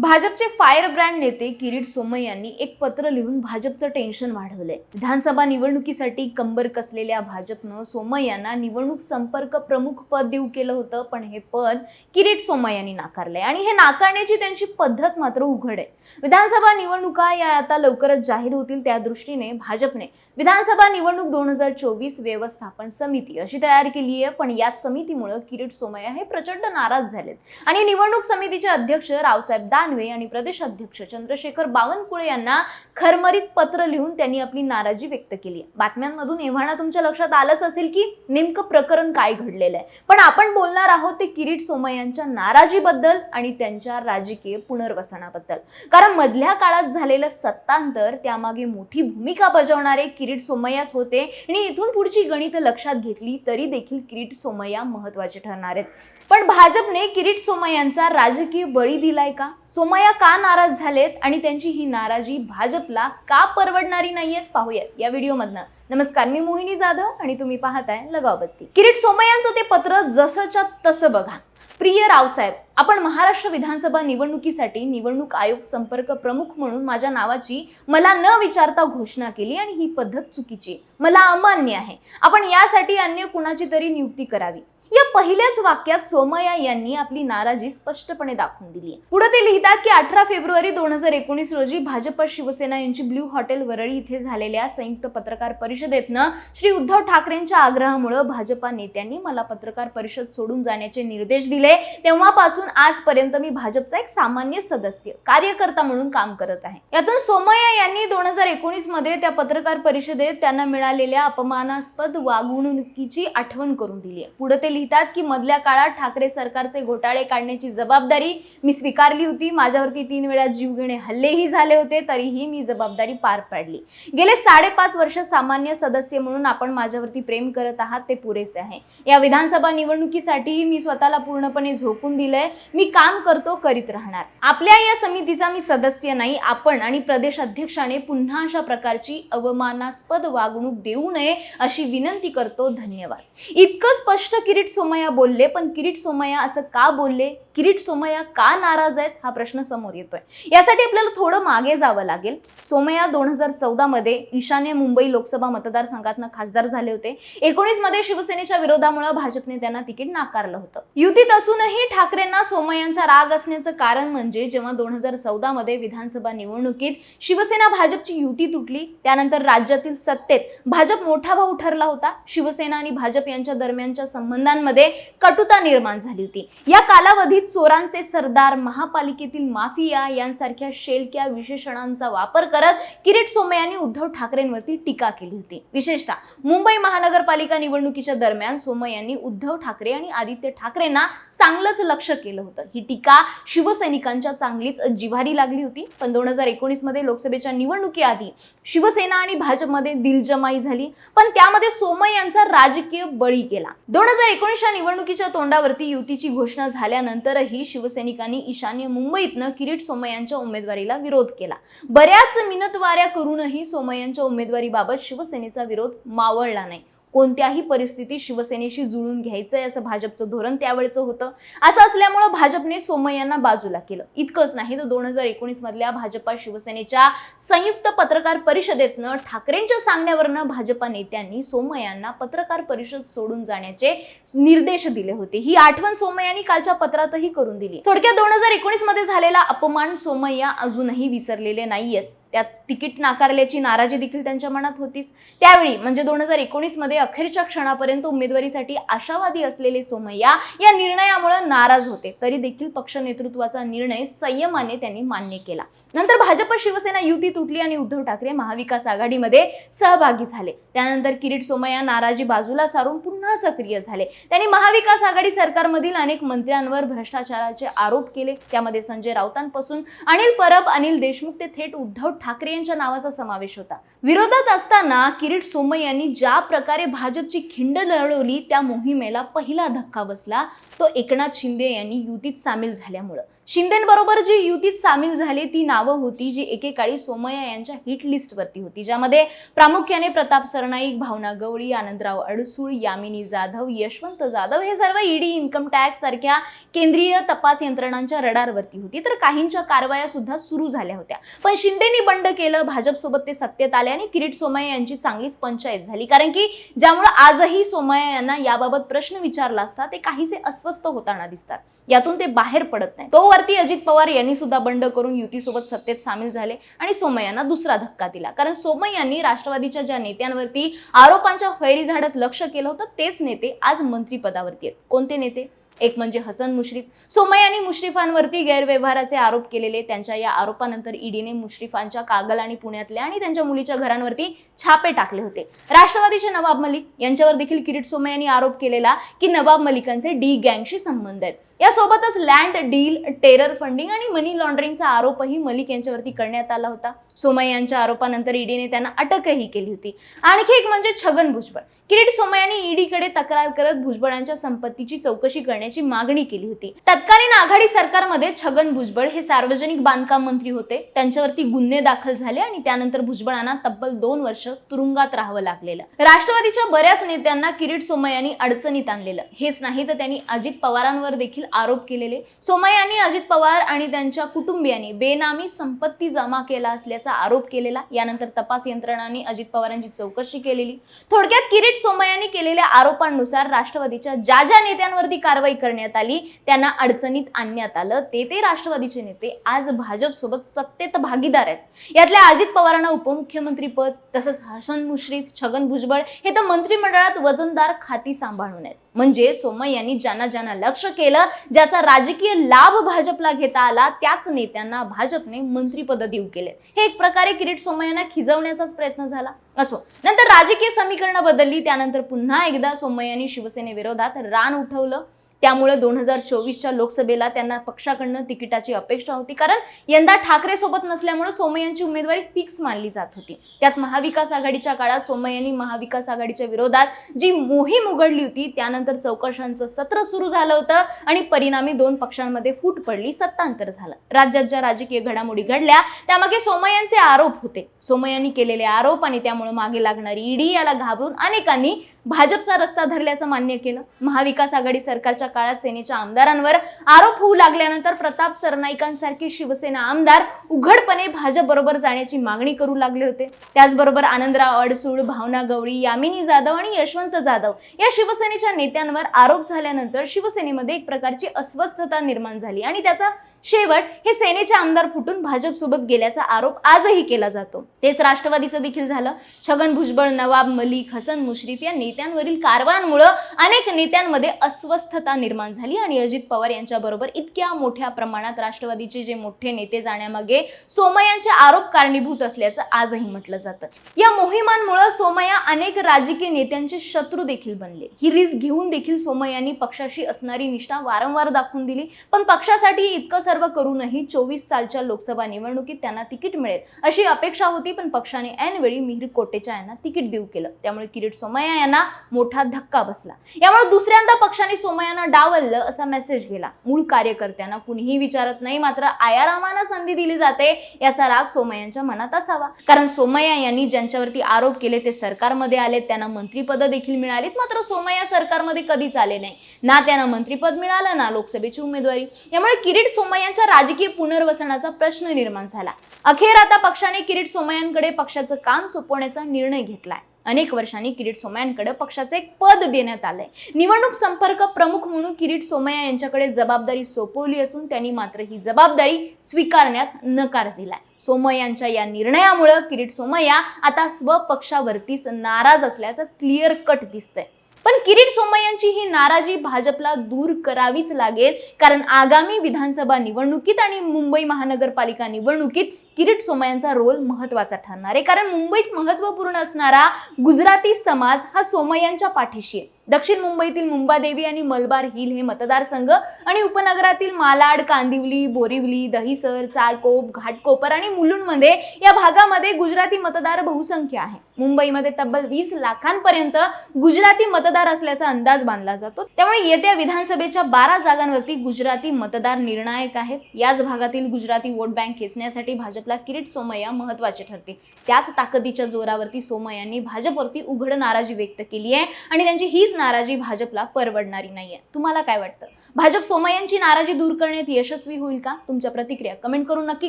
भाजपचे fire brand नेते किरीट सोमय यांनी एक पत्र लिहून भाजपचं टेन्शन वाढवलंय. विधानसभा निवडणुकीसाठी कंबर कसलेल्या भाजपनं सोमय यांना निवडणूक संपर्क प्रमुख पद देऊ केलं होतं पण हे पद किरीट सोमय यांनी नाकारलंय. आणि हे नाकारण्याची त्यांची पद्धत मात्र उघड आहे. विधानसभा निवडणुका या आता लवकरच जाहीर होतील त्या दृष्टीने भाजपने विधानसभा निवडणूक दोन हजार चोवीस व्यवस्थापन समिती अशी तयार केली आहे पण याच समितीमुळे किरीट सोमय्या हे प्रचंड नाराज झालेत. आणि निवडणूक समितीचे अध्यक्ष रावसाहेब दानवे आणि प्रदेशाध्यक्ष चंद्रशेखर बावनकुळे यांना खरमरीत पत्र लिहून त्यांनी आपली नाराजी व्यक्त केली. बातम्यांमधून एव्हाना तुमच्या लक्षात आलंच असेल की नेमकं प्रकरण काय घडलेलं आहे. पण आपण बोलणार आहोत ते किरीट सोमय्यांच्या नाराजीबद्दल आणि त्यांच्या राजकीय पुनर्वसनाबद्दल. कारण मधल्या काळात झालेलं सत्तांतर त्यामागे मोठी भूमिका बजावणारे किरीट सोमय्याच होते. आणि इथून पुढची गणित लक्षात घेतली तरी देखील किरीट सोमय्या महत्त्वाचे ठरणार आहेत. पण भाजपने किरीट सोमय्यांचा राजकीय बळी दिलाय का? सोमय्या का नाराज झालेत आणि त्यांची ही नाराजी भाजपला का परवडणारी नाहीयेत पाहूयात या व्हिडिओमधनं. नमस्कार मी मोहिनी जाधव आणि तुम्ही पाहताय लगावबत्ती. किरीट सोमय्यांचं ते पत्र जसंच्या तसं बघा. प्रिय रावसाहेब आपण महाराष्ट्र विधानसभा निवडणुकीसाठी निवडणूक आयोग संपर्क प्रमुख म्हणून माझ्या नावाची मला न विचारता घोषणा केली आणि ही पद्धत चुकीची आहे. मला अमान्य आहे. आपण यासाठी अन्य कुणाची तरी नियुक्ती करावी. या पहिल्याच वाक्यात सोमया यांनी आपली नाराजी स्पष्टपणे दाखवून दिली आहे. पुढे ते लिहितात की अठरा फेब्रुवारी दोन हजार एकोणीस रोजी भाजप शिवसेना यांची ब्ल्यू हॉटेल वरळी इथे झालेल्या संयुक्त पत्रकार परिषदेतनं श्री उद्धव ठाकरेंच्या आग्रहामुळे भाजपा नेत्यांनी मला पत्रकार परिषद सोडून जाण्याचे निर्देश दिले. तेव्हापासून आजपर्यंत मी भाजपचा एक सामान्य सदस्य कार्यकर्ता म्हणून काम करत आहे. यातून सोमया यांनी दोन हजार एकोणीसमध्ये त्या पत्रकार परिषदेत त्यांना मिळालेल्या अपमानास्पद वागणुकीची आठवण करून दिली आहे. पुढे ते लिहितात की मधल्या काळात ठाकरे सरकारचे घोटाळे काढण्याची जबाबदारी मी स्वीकारली होती. माझ्यावरती तीन वेळा जीवघेणे हल्लेही झाले होते तरीही मी जबाबदारी पार पाडली. गेले साडेपाच वर्ष सामान्य सदस्य म्हणून आपण माझ्यावरती प्रेम करत आहात ते पुरेसे आहे. या विधानसभा निवडणुकीसाठीही मी स्वतःला पूर्णपणे झोकून दिलंय. मी काम करतो करीत राहणार. आपल्या या समितीचा मी सदस्य नाही आपण आणि प्रदेश अध्यक्षाने पुन्हा अशा प्रकारची अवमानास्पद वागणूक देऊ नये अशी विनंती करतो. धन्यवाद. इतकं स्पष्ट किरीट सोमय्या बोलले पण किरीट सोमय्या असं का बोलले? किरीट सोमय्या का नाराज आहेत? हा प्रश्न समोर येतोय. यासाठी आपल्याला थोडं मागे जावं लागेल. सोमय्या दोन हजार चौदामध्ये ईशान्य मुंबई लोकसभा मतदारसंघातनं खासदार झाले होते. एकोणीसमध्ये शिवसेनेच्या विरोधामुळे भाजपने त्यांना तिकीट नाकारलं होतं. युतीत असूनही ठाकरेंना सोमय्यांचा राग असण्याचं कारण म्हणजे जेव्हा दोन हजार चौदामध्ये विधानसभा निवडणुकीत शिवसेना भाजपची युती तुटली त्यानंतर राज्यातील सत्तेत भाजप मोठा भाऊ ठरला होता. शिवसेना आणि भाजप यांच्या दरम्यानच्या संबंधांमध्ये कटुता निर्माण झाली होती. या कालावधीत चोरांचे सरदार महापालिकेतील माफिया यांसारख्या शेलक्या विशेषणांचा वापर करत किरीट सोमय्यांनी उद्धव ठाकरेंवरती टीका केली होती. विशेषतः मुंबई महानगरपालिका निवडणुकीच्या दरम्यान सोमय्यांनी उद्धव ठाकरे आणि आदित्य ठाकरेंना चांगलंच लक्ष केलं होतं. ही टीका शिवसैनिकांच्या चांगलीच जिव्हारी लागली होती. पण दोन हजार एकोणीसमध्ये लोकसभेच्या निवडणुकीआधी शिवसेना आणि भाजपमध्ये दिलजमाई झाली. पण त्यामध्ये सोमय यांचा राजकीय बळी केला दोन हजार एकोणीसच्या निवडणुकीच्या तोंडावरती युतीची घोषणा झाल्यानंतर नंतरही शिवसैनिकांनी ईशान्य मुंबईतनं किरीट सोमय्यांच्या उमेदवारीला विरोध केला. बऱ्याच मिनतवाऱ्या करूनही सोमय्यांच्या उमेदवारीबाबत शिवसेनेचा विरोध मावळला नाही. कोणत्याही परिस्थितीत शिवसेनेशी जुळून घ्यायचंय असं भाजपचं धोरण त्यावेळेचं होतं. असं असल्यामुळं भाजपने सोमय यांना बाजूला केलं. इतकंच नाही तर दोन हजार एकोणीस मधल्या भाजपा शिवसेनेच्या संयुक्त पत्रकार परिषदेतनं ठाकरेंच्या सांगण्यावरनं भाजपा नेत्यांनी सोमय यांना पत्रकार परिषद सोडून जाण्याचे निर्देश दिले होते. ही आठवण सोमय यांनी कालच्या पत्रातही करून दिली. थोडक्यात दोन हजार एकोणीसमध्ये झालेला अपमान सोमय्या अजूनही विसरलेले नाहीयेत. त्यात तिकीट नाकारल्याची नाराजी देखील त्यांच्या मनात होतीच. त्यावेळी म्हणजे दोन हजार एकोणीसमध्ये अखेरच्या क्षणापर्यंत उमेदवारीसाठी आशावादी असलेले सोमय्या या निर्णयामुळे नाराज होते. तरी देखील पक्ष नेतृत्वाचा निर्णय संयमाने त्यांनी मान्य केला. नंतर भाजप शिवसेना युती तुटली आणि उद्धव ठाकरे महाविकास आघाडीमध्ये सहभागी झाले. त्यानंतर किरीट सोमय्या नाराजी बाजूला सारून पुन्हा सक्रिय झाले. त्यांनी महाविकास आघाडी सरकारमधील अनेक मंत्र्यांवर भ्रष्टाचाराचे आरोप केले. त्यामध्ये संजय राऊतांपासून अनिल परब अनिल देशमुख ते थेट उद्धव ठाकरे यांच्या नावाचा समावेश होता. विरोधात असताना किरीट सोमय यांनी ज्या प्रकारे भाजपची खिंड लढवली त्या मोहिमेला पहिला धक्का बसला. तो एकनाथ शिंदे यांनी युतीत सामील झाल्यामुळं. शिंदेबरोबर जी युतीत सामील झाली ती नावं होती जी एकेकाळी सोमय्या यांच्या हिट लिस्टवरती होती ज्यामध्ये प्रामुख्याने प्रताप सरनाईक भावना गवळी आनंदराव अडसूळ यामिनी जाधव यशवंत जाधव हे सर्व ईडी इन्कम टॅक्स सारख्या केंद्रीय तपास यंत्रणांच्या रडारवरती होती. तर काहींच्या कारवाया सुद्धा सुरू झाल्या होत्या. पण शिंदेनी बंड केलं भाजपसोबत ते सत्तेत आले आणि किरीट सोमय्या यांची चांगलीच पंचायत झाली. कारण की ज्यामुळे आजही सोमय्या यांना याबाबत प्रश्न विचारला असता ते काहीसे अस्वस्थ होताना दिसतात. यातून ते बाहेर पडत नाही. तो वरती अजित पवार यांनी सुद्धा बंड करून युतीसोबत सत्तेत सामील झाले आणि सोमय्यांना दुसरा धक्का दिला. कारण सोमय्यांनी राष्ट्रवादीच्या ज्या नेत्यांवरती आरोपांच्या फैरी झाडत लक्ष केलं होतं तेच नेते आज मंत्रीपदावरती आहेत. कोणते नेते? एक म्हणजे हसन मुश्रीफ. सोमय्यांनी मुश्रीफांवरती गैरव्यवहाराचे आरोप केलेले त्यांच्या या आरोपानंतर ईडीने मुश्रीफांच्या कागल आणि पुण्यातल्या आणि त्यांच्या मुलीच्या घरांवरती छापे टाकले होते. राष्ट्रवादीचे नवाब मलिक यांच्यावर देखील किरीट सोमय्यांनी आरोप केलेला की नवाब मलिकांचे डी गँगशी संबंध आहेत. यासोबतच लँड डील टेरर फंडिंग आणि मनी लॉन्ड्रिंगचा आरोपही मलिक यांच्यावरती करण्यात आला होता. सोमय्या यांच्या आरोपानंतर ईडीने त्यांना अटकही केली होती. आणखी एक म्हणजे छगन भुजबळ. किरीट सोमय्यांनी ईडीकडे तक्रार करत भुजबळांच्या संपत्तीची चौकशी करण्याची मागणी केली होती. तत्कालीन आघाडी सरकारमध्ये छगन भुजबळ हे सार्वजनिक बांधकाम मंत्री होते. त्यांच्यावरती गुन्हे दाखल झाले आणि त्यानंतर भुजबळांना तब्बल दोन वर्ष तुरुंगात राहावं लागलेलं. राष्ट्रवादीच्या बऱ्याच नेत्यांना किरीट सोमय्यांनी अडचणीत आणलेलं. हेच नाही तर त्यांनी अजित पवारांवर देखील आरोप केलेले. सोमय्यांनी अजित पवार आणि त्यांच्या कुटुंबियांनी बेनामी संपत्ती जमा केला असल्याचा आरोप केलेला यानंतर तपास यंत्रणांनी अजित पवारांची चौकशी केलेली. थोडक्यात किरीट सोमय्यांनी केलेल्या आरोपांनुसार राष्ट्रवादीच्या ज्या ज्या नेत्यांवरती कारवाई करण्यात आली त्यांना अडचणीत आणण्यात आलं. ते ते राष्ट्रवादीचे नेते आज भाजपसोबत सत्तेत भागीदार आहेत. यातल्या अजित पवारांना उपमुख्यमंत्री पद तसंच हसन मुश्रीफ छगन भुजबळ हे तर मंत्रिमंडळात वजनदार खाती सांभाळून आहेत. म्हणजे सोमय यांनी ज्यांना ज्यांना लक्ष केलं ज्याचा राजकीय लाभ भाजपला घेता आला त्याच नेत्यांना भाजपने मंत्रीपद देऊ केले. हे एक प्रकारे किरीट सोमय्यांना खिजवण्याचाच प्रयत्न झाला. असो नंतर राजकीय समीकरणं बदलली त्यानंतर पुन्हा एकदा सोमय्यांनी शिवसेनेविरोधात रान उठवलं. त्यामुळे दोन हजार चोवीसच्या लोकसभेला त्यांना पक्षाकडनं तिकिटाची अपेक्षा होती. कारण यंदा ठाकरे सोबत नसल्यामुळे सोमय्यांची उमेदवारी फिक्स मानली जात होती. त्यात महाविकास आघाडीच्या काळात सोमय्यांनी महाविकास आघाडीच्या विरोधात जी मोहीम उघडली होती त्यानंतर चौकशांचं सत्र सुरू झालं होतं आणि परिणामी दोन पक्षांमध्ये फूट पडली सत्तांतर झालं. राज्यात ज्या राजकीय घडामोडी घडल्या त्यामागे सोमय्यांचे आरोप होते. सोमय्यांनी केलेले आरोप आणि त्यामुळे मागे लागणारी ईडी याला घाबरून अनेकांनी भाजपचा रस्ता धरल्याचं मान्य केलं. महाविकास आघाडी सरकारच्या काळात सेनेच्या आमदारांवर आरोप होऊ लागल्यानंतर प्रताप सरनाईकांसारखी शिवसेना आमदार उघडपणे भाजप बरोबर जाण्याची मागणी करू लागले होते. त्याचबरोबर आनंदराव अडसूळ भावना गवळी यामिनी जाधव आणि यशवंत जाधव या शिवसेनेच्या नेत्यांवर आरोप झाल्यानंतर शिवसेनेमध्ये एक प्रकारची अस्वस्थता निर्माण झाली आणि त्याचा शेवट हे सेनेचे आमदार फुटून भाजपसोबत गेल्याचा आरोप आजही केला जातो. तेच राष्ट्रवादीचं देखील झालं. छगन भुजबळ नवाब मलिक हसन मुश्रीफ या नेत्यांवरील कारवांमुळं अनेक नेत्यांमध्ये अस्वस्थता निर्माण झाली आणि अजित पवार यांच्याबरोबर इतक्या मोठ्या प्रमाणात राष्ट्रवादीचे जे मोठे नेते जाण्यामागे सोमयांचे आरोप कारणीभूत असल्याचं आजही म्हटलं जातं. या मोहिमांमुळे सोमया अनेक राजकीय नेत्यांचे शत्रू देखील बनले. ही रिस्क घेऊन देखील सोमयांनी पक्षाशी असणारी निष्ठा वारंवार दाखवून दिली. पण पक्षासाठी इतकं सर्व करूनही चोवीस सालच्या लोकसभा निवडणुकीत त्यांना तिकीट मिळेल अशी अपेक्षा होती पण पक्षाने ऐनवेळी मिहिर कोटेचा यांना तिकीट देऊ केलं. त्यामुळे किरीट सोमय्या यांना मोठा धक्का बसला. यामुळे दुसऱ्यांदा पक्षाने सोमय्यांना डावललं असा मेसेज गेला. मूळ कार्यकर्त्यांना कुणीही विचारत नाही मात्र आयारामांना संधी दिली जाते याचा राग सोमय्यांच्या मनात असावा. कारण सोमय्या यांनी ज्यांच्यावरती आरोप केले ते सरकारमध्ये आले त्यांना मंत्रीपद देखील मिळालीत मात्र सोमय्या सरकारमध्ये कधीच आले नाही. ना त्यांना मंत्रीपद मिळालं ना लोकसभेची उमेदवारी. यामुळे किरीट सोमय्या सोमय्यांच्या राजकीय पुनर्वसनाचा प्रश्न निर्माण झाला. अखेर आता पक्षाने किरीट सोमय्यांकडे पक्षाचं काम सोपवण्याचा निर्णय घेतलाय. अनेक वर्षांनी किरीट सोमय्यांकडे पक्षाचं एक पद देण्यात आलंय. निवडणूक संपर्क प्रमुख म्हणून किरीट सोमय्या यांच्याकडे जबाबदारी सोपवली असून त्यांनी मात्र ही जबाबदारी स्वीकारण्यास नकार दिलाय. सोमय्यांच्या या निर्णयामुळे किरीट सोमय्या आता स्वपक्षावरतीच नाराज असल्याचं क्लिअर कट दिसतंय. पण किरीट सोमय्यांची ही नाराजी भाजपला दूर करावीच लागेल. कारण आगामी विधानसभा निवडणुकीत आणि मुंबई महानगरपालिका निवडणुकीत किरीट सोमय्यांचा रोल महत्त्वाचा ठरणार आहे. कारण मुंबईत महत्त्वपूर्ण असणारा गुजराती समाज हा सोमय्यांच्या पाठीशी आहे. दक्षिण मुंबईतील मुंबादेवी आणि मलबार हिल हे मतदारसंघ आणि उपनगरातील मालाड कांदिवली बोरिवली दहिसर चारकोप घाटकोपर आणि मुलुंडमध्ये या भागामध्ये गुजराती मतदार बहुसंख्य आहे. मुंबईमध्ये तब्बल वीस लाखांपर्यंत गुजराती मतदार असल्याचा अंदाज बांधला जातो. त्यामुळे येत्या विधानसभेच्या बारा जागांवरती गुजराती मतदार निर्णायक आहेत. याच भागातील गुजराती वोट बँक खेचण्यासाठी भाजपला किरीट सोमय्या महत्त्वाचे ठरते त्याच ताकदीच्या जोरावरती सोमय्यांनी भाजपवरती उघड नाराजी व्यक्त केली आहे आणि त्यांची हीच नाराजी भाजपला परवडणारी नाहीये. तुम्हाला काय वाटतं? भाजप सोमय्यांची नाराजी दूर करण्यात यशस्वी होईल का? तुमच्या प्रतिक्रिया कमेंट करून नक्की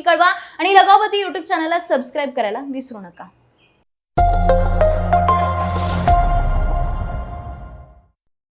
कळवा आणि लगावती युट्यूब चॅनलला सबस्क्राईब करायला विसरू नका.